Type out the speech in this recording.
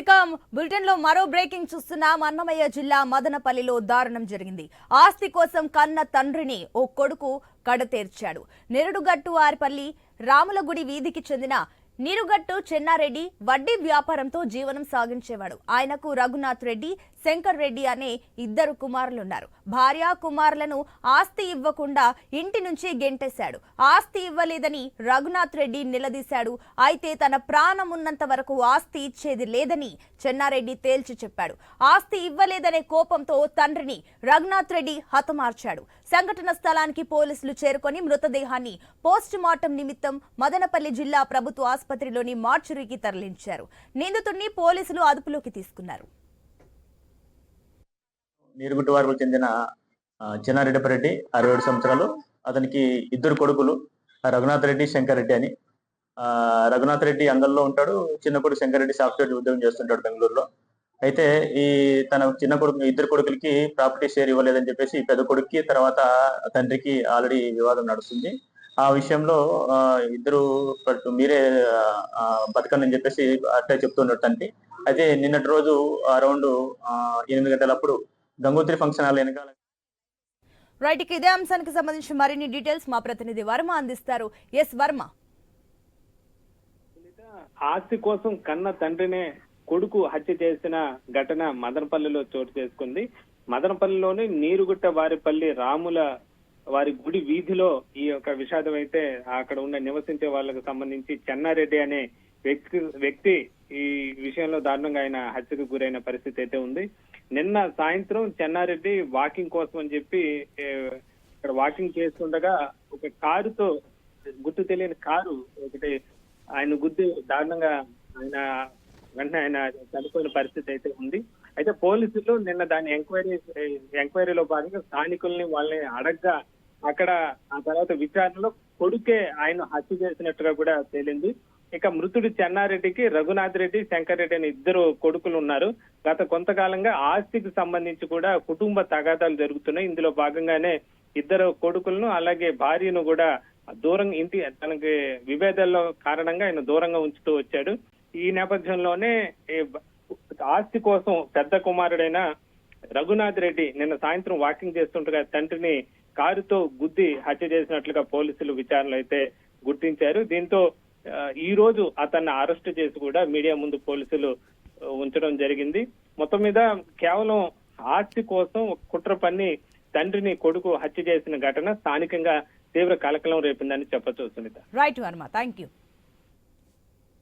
ఇక బులెటిన్లో మరో బ్రేకింగ్ చూస్తున్నాం. అన్నమయ్య జిల్లా మదనపల్లిలో దారుణం జరిగింది. ఆస్తి కోసం కన్న తండ్రిని ఓ కొడుకు కడతేర్చాడు. నిరుడుగట్టు ఆర్పల్లి రాములగుడి వీధికి చెందిన నీరుగట్టు చెన్నారెడ్డి వడ్డీ వ్యాపారంతో జీవనం సాగించేవాడు. ఆయనకు రఘునాథ్ రెడ్డి శంకర్ రెడ్డి అనే ఇద్దరు కుమారులున్నారు. భార్య కుమారులను ఆస్తి ఇవ్వకుండా ఇంటి నుంచి గెంటేశాడు. ఆస్తి ఇవ్వలేదని రఘునాథ్ రెడ్డి నిలదీశాడు. అయితే తన ప్రాణం ఉన్నంత వరకు ఆస్తి ఇచ్చేది లేదని చెన్నారెడ్డి తేల్చి చెప్పాడు. ఆస్తి ఇవ్వలేదనే కోపంతో తండ్రిని రఘునాథ్ రెడ్డి హతమార్చాడు. సంఘటన స్థలానికి పోలీసులు చేరుకొని మృతదేహాన్ని పోస్టుమార్టం నిమిత్తం మదనపల్లి జిల్లా ప్రభుత్వ ఆసుపత్రిలోని మార్చురీకి తరలించారు. నిందితుడిని పోలీసులు అదుపులోకి తీసుకున్నారు. నీరుగుట్టు చెందిన చిన్నారెడ్డిపరెడ్డి అరవై ఏడు సంవత్సరాలు. అతనికి ఇద్దరు కొడుకులు రఘునాథ్ రెడ్డి శంకర్ రెడ్డి అని. రఘునాథ్ రెడ్డి అంగల్లో ఉంటాడు. చిన్న కొడుకు శంకర్ రెడ్డి సాఫ్ట్వేర్ ఉద్యోగం చేస్తుంటాడు బెంగళూరులో. అయితే ఈ తన చిన్న కొడుకు ఇద్దరు కొడుకులకి ప్రాపర్టీ షేర్ ఇవ్వలేదని చెప్పేసి పెద్ద కొడుక్కి తర్వాత తండ్రికి ఆల్రెడీ వివాదం నడుస్తుంది. ఆ విషయంలో ఇద్దరు మీరే బతకండి అని చెప్పేసి అట్లే చెప్తున్నాడు తండ్రి అయితే నిన్నటి రోజు అరౌండ్ ఎనిమిది గంటలప్పుడు గంగోత్రి ఫంక్షన్ హాల్ వెనకాల రైట్ ఇక ఇదే అంశానికి సంబంధించి మరిన్ని డీటెయిల్స్ మా ప్రతినిధి వర్మ అందిస్తారు. ఎస్ వర్మ. ఆస్తి కోసం కన్న తండ్రినే కొడుకు హత్య చేసిన ఘటన మదనపల్లిలో చోటు చేసుకుంది. మదనపల్లిలోని నీరుగుట్ట వారిపల్లి రాముల వారి గుడి వీధిలో ఈ యొక్క విషాదం అయితే అక్కడ ఉన్న నివసించే వాళ్ళకు సంబంధించి చెన్నారెడ్డి అనే వ్యక్తి వ్యక్తి ఈ విషయంలో దారుణంగా ఆయన హత్యకు గురైన పరిస్థితి అయితే ఉంది. నిన్న సాయంత్రం చెన్నారెడ్డి వాకింగ్ కోసం అని చెప్పి ఇక్కడ వాకింగ్ చేస్తుండగా ఒక కారుతో గుర్తు తెలియని కారు ఒకటి ఆయన గుద్ది దారుణంగా ఆయన వెంటనే ఆయన చనిపోయిన పరిస్థితి అయితే ఉంది. అయితే పోలీసులు నిన్న దాని ఎంక్వైరీ ఎంక్వైరీలో భాగంగా స్థానికుల్ని వాళ్ళని అడగ్గా అక్కడ ఆ తర్వాత విచారణలో కొడుకే ఆయన హత్య చేసినట్టుగా కూడా తేలింది. ఇక మృతుడు చెన్నారెడ్డికి రఘునాథ్ రెడ్డి శంకర్ రెడ్డి అని ఇద్దరు కొడుకులు ఉన్నారు. గత కొంతకాలంగా ఆస్తికి సంబంధించి కూడా కుటుంబ తగాదాలు జరుగుతున్నాయి. ఇందులో భాగంగానే ఇద్దరు కొడుకులను అలాగే భార్యను కూడా దూరం ఇంటి తనకి విభేదాల్లో కారణంగా ఆయన దూరంగా ఉంచుతూ వచ్చాడు. ఈ నేపథ్యంలోనే ఆస్తి కోసం పెద్ద కుమారుడైన రఘునాథ్ రెడ్డి నిన్న సాయంత్రం వాకింగ్ చేస్తుండగా తండ్రిని కారుతో గుద్ది హత్య చేసినట్లుగా పోలీసులు విచారణలు అయితే గుర్తించారు. దీంతో ఈ రోజు అతన్ని అరెస్ట్ చేసి కూడా మీడియా ముందు పోలీసులు ఉంచడం జరిగింది. మొత్తం మీద కేవలం ఆస్తి కోసం కుట్ర పన్ని తండ్రిని కొడుకు హత్య చేసిన ఘటన స్థానికంగా తీవ్ర కలకలం రేపిందని చెప్పచ్చు Sunitha. Right Varma thank you